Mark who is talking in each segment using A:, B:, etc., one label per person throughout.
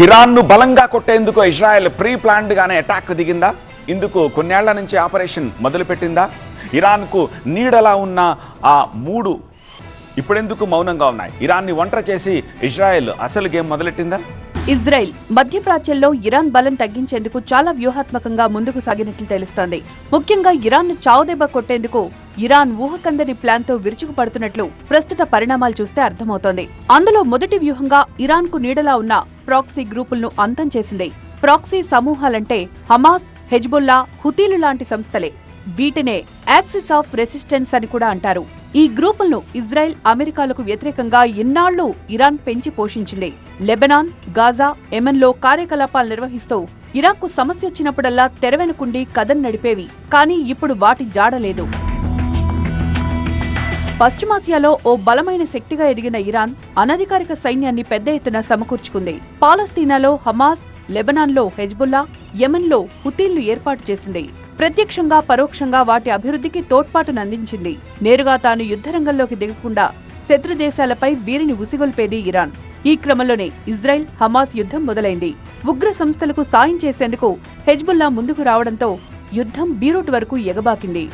A: ఇరాన్ను బలంగా కొట్టేందుకు Israel pre ప్లాన్డ్గానే అటాక్ దిగిందా? ఇందుకు కొన్నేళ్ళ నుంచి ఆపరేషన్ మొదలుపెట్టిందా? ఇరాన్కు నీడలా ఉన్న ఆ మూడు ఇప్పుడెందుకు మౌనంగా ఉన్నాయి? ఇరాన్ని ఒంటరి చేసి ఇజ్రాయెల్ అసలు గేమ్ మొదలెట్టిందా?
B: ఇజ్రాయెల్ మధ్యప్రాచ్యంలో ఇరాన్ బలం తగ్గించేందుకు చాలా వ్యూహాత్మకంగా ముందుకు సాగినట్లు తెలుస్తోంది. ముఖ్యంగా ఇరాన్ను చావుదెబ్బ కొట్టేందుకు ఇరాన్ ఊహకందని ప్లాన్తో విరుచుకుపడుతున్నట్లు ప్రస్తుత పరిణామాలు చూస్తే అర్థమవుతోంది. అందులో మొదటి వ్యూహంగా ఇరాన్కు నీడలా ఉన్న ప్రాక్సీ గ్రూపులను అంతం చేసింది. ప్రాక్సీ సమూహాలంటే హమాస్ హెజ్బుల్లా హుతీలు లాంటి సంస్థలే. వీటినే యాక్సిస్ ఆఫ్ రెసిస్టెన్స్ అని కూడా అంటారు. ఈ గ్రూపులను ఇజ్రాయెల్ అమెరికాలకు వ్యతిరేకంగా ఇన్నాళ్ళు ఇరాన్ పెంచి పోషించింది. లెబనాన్ గాజా ఎమెన్లో కార్యకలాపాలు నిర్వహిస్తూ ఇరాక్కు సమస్య వచ్చినప్పుడల్లా తెరవెనుకుండి కథం నడిపేవి. కానీ ఇప్పుడు వాటి జాడలేదు పశ్చిమాసియాలో ఓ బలమైన శక్తిగా ఎదిగిన ఇరాన్ అనధికారిక సైన్యాన్ని పెద్ద ఎత్తున సమకూర్చుకుంది. పాలస్తీనాలో హమాస్ లెబనాన్లో హెజ్బుల్లా యెమెన్లో హుతీళ్ళు ఏర్పాటు చేసింది. ప్రత్యక్షంగా పరోక్షంగా వాటి అభివృద్ధికి తోడ్పాటునందించింది నేరుగా తాను యుద్ధరంగంలోకి దిగకుండా శత్రు దేశాలపై వీరిని ఉసిగొల్పేది ఇరాన్. ఈ క్రమంలోనే ఇజ్రాయెల్ హమాస్ యుద్ధం మొదలైంది. ఉగ్ర సంస్థలకు సాయం చేసేందుకు హెజ్బుల్లా ముందుకు రావడంతో యుద్ధం బీరూట్ వరకు ఎగబాకింది.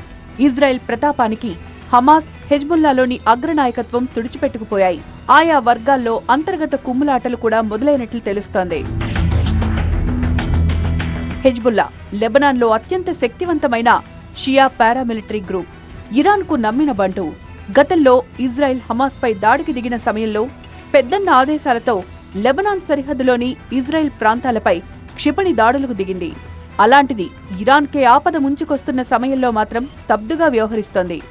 B: Israel ప్రతాపానికి Hamas హెజ్బుల్లాలోని అగ్రనాయకత్వం తుడిచిపెట్టుకుపోయాయి. ఆయా వర్గాల్లో అంతర్గత కుమ్ములాటలు కూడా మొదలైనట్లు తెలుస్తోంది. హెజ్బుల్లా లెబనాన్లో అత్యంత శక్తివంతమైన షియా పారామిలిటరీ గ్రూప్. ఇరాన్కు నమ్మిన బంటు. గతంలో ఇజ్రాయెల్ హమాస్పై దాడికి దిగిన సమయంలో పెద్దన్న ఆదేశాలతో లెబనాన్ సరిహద్దులోని ఇజ్రాయెల్ ప్రాంతాలపై క్షిపణి దాడులకు దిగింది. అలాంటిది ఇరాన్కే ఆపద ముంచుకొస్తున్న సమయంలో మాత్రం తబ్దుగా వ్యవహరిస్తోంది.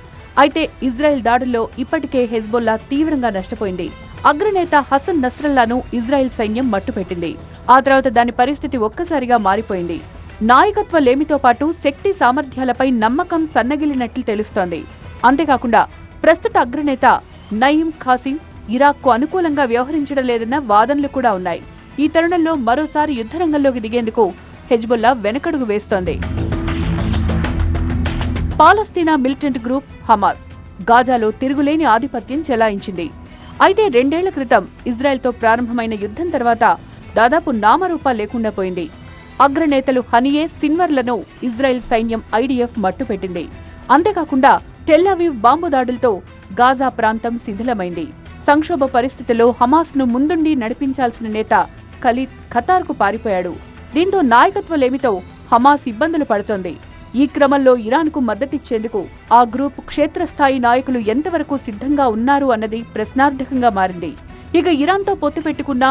B: అయితే ఇజ్రాయెల్ దాడుల్లో ఇప్పటికే హెజ్బొల్లా తీవ్రంగా నష్టపోయింది. అగ్రనేత హసన్ నస్రల్లాను ఇజ్రాయెల్ సైన్యం మట్టుపెట్టింది. ఆ తర్వాత దాని పరిస్థితి ఒక్కసారిగా మారిపోయింది. నాయకత్వ లేమితో పాటు శక్తి సామర్థ్యాలపై నమ్మకం సన్నగిలినట్లు తెలుస్తోంది. అంతేకాకుండా ప్రస్తుత అగ్రనేత నయీం ఖాసిం ఇరాక్కు అనుకూలంగా వ్యవహరించడం లేదన్న వాదనలు కూడా ఉన్నాయి. ఈ తరుణంలో మరోసారి యుద్ధరంగంలోకి దిగేందుకు హెజ్బుల్లా వెనకడుగు వేస్తోంది. పాలస్తీనా మిలిటెంట్ గ్రూప్ హమాస్ గాజాలో తిరుగులేని ఆధిపత్యం చెలాయించింది. అయితే రెండేళ్ళ క్రితం ఇజ్రాయెల్తో ప్రారంభమైన యుద్ధం తర్వాత దాదాపు నామరూపా లేకుండా పోయింది. అగ్రనేతలు హనియే సిన్వర్లను ఇజ్రాయెల్ సైన్యం ఐడిఎఫ్ మట్టుపెట్టింది. అంతేకాకుండా టెల్లవీవ్ బాంబు దాడులతో గాజా ప్రాంతం శిథిలమైంది. సంక్షోభ పరిస్థితిలో హమాస్ను ముందుండి నడిపించాల్సిన నేత ఖలీద్ ఖతార్కు పారిపోయాడు. దీంతో నాయకత్వలేమితో హమాస్ ఇబ్బందులు పడుతోంది. ఈ క్రమంలో ఇరాన్కు మద్దతిచ్చేందుకు ఆ గ్రూప్ క్షేత్రస్థాయి నాయకులు ఎంతవరకు సిద్ధంగా ఉన్నారు అన్నది ప్రశ్నార్థకంగా మారింది. ఇక ఇరాన్తో పొత్తు పెట్టుకున్న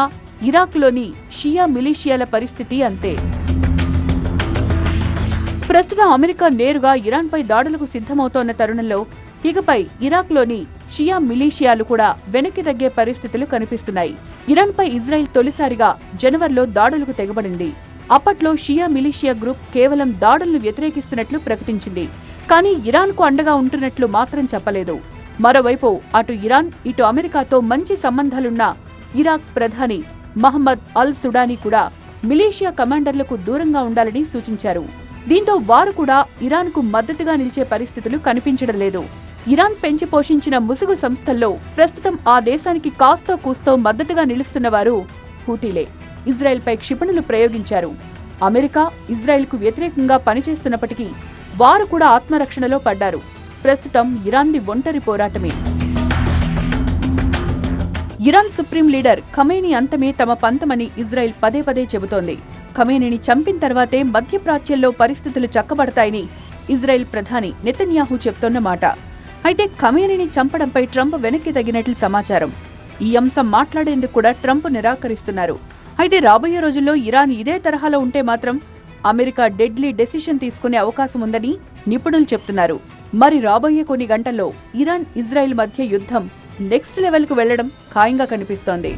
B: ఇరాక్లోని షియా మిలీషియాల పరిస్థితి అంతే. ప్రస్తుతం అమెరికా నేరుగా ఇరాన్పై దాడులకు సిద్ధమవుతోన్న తరుణంలో ఇకపై ఇరాక్లోని షియా మిలీషియాలు కూడా వెనక్కి తగ్గే పరిస్థితులు కనిపిస్తున్నాయి. ఇరాన్పై ఇజ్రాయెల్ తొలిసారిగా జనవరిలో దాడులకు తెగబడింది. అప్పట్లో షియా మిలీషియా గ్రూప్ కేవలం దాడులను వ్యతిరేకిస్తున్నట్లు ప్రకటించింది. కానీ ఇరాన్కు అండగా ఉంటున్నట్లు మాత్రం చెప్పలేదు. మరోవైపు అటు ఇరాన్ ఇటు అమెరికాతో మంచి సంబంధాలున్న ఇరాక్ ప్రధాని మహమ్మద్ అల్ సుడానీ కూడా మిలీషియా కమాండర్లకు దూరంగా ఉండాలని సూచించారు. దీంతో వారు కూడా ఇరాన్కు మద్దతుగా నిలిచే పరిస్థితులు కనిపించడం లేదు. ఇరాన్ పెంచి పోషించిన ముసుగు సంస్థల్లో ప్రస్తుతం ఆ దేశానికి కాస్తో కూస్తో మద్దతుగా నిలుస్తున్న వారు హూతీలే. ఇజ్రాయెల్పై క్షిపణులు ప్రయోగించారు. అమెరికా ఇజ్రాయెల్కు వ్యతిరేకంగా పనిచేస్తున్నప్పటికీ వారు కూడా ఆత్మరక్షణలో పడ్డారు. ప్రస్తుతం ఇరాన్ది ఒంటరి పోరాటమే. ఇరాన్ సుప్రీం లీడర్ ఖమేని అంతమే తమ పంతమని ఇజ్రాయెల్ పదే పదే చెబుతోంది. ఖమేనిని చంపిన తర్వాతే మధ్యప్రాచ్యంలో పరిస్థితులు చక్కబడతాయని ఇజ్రాయెల్ ప్రధాని నెతన్యాహు చెప్తోన్న మాట. అయితే ఖమేనిని చంపడంపై ట్రంప్ వెనక్కి తగినట్లు సమాచారం. ఈ అంశం మాట్లాడేందుకు కూడా ట్రంప్ నిరాకరిస్తున్నారు. అయితే రాబోయే రోజుల్లో ఇరాన్ ఇదే తరహాలో ఉంటే మాత్రం అమెరికా డెడ్లీ డెసిషన్ తీసుకునే అవకాశం ఉందని నిపుణులు చెప్తున్నారు. మరి రాబోయే కొన్ని గంటల్లో ఇరాన్ ఇజ్రాయెల్ మధ్య యుద్ధం నెక్స్ట్ లెవెల్కు వెళ్ళడం ఖాయంగా కనిపిస్తోంది.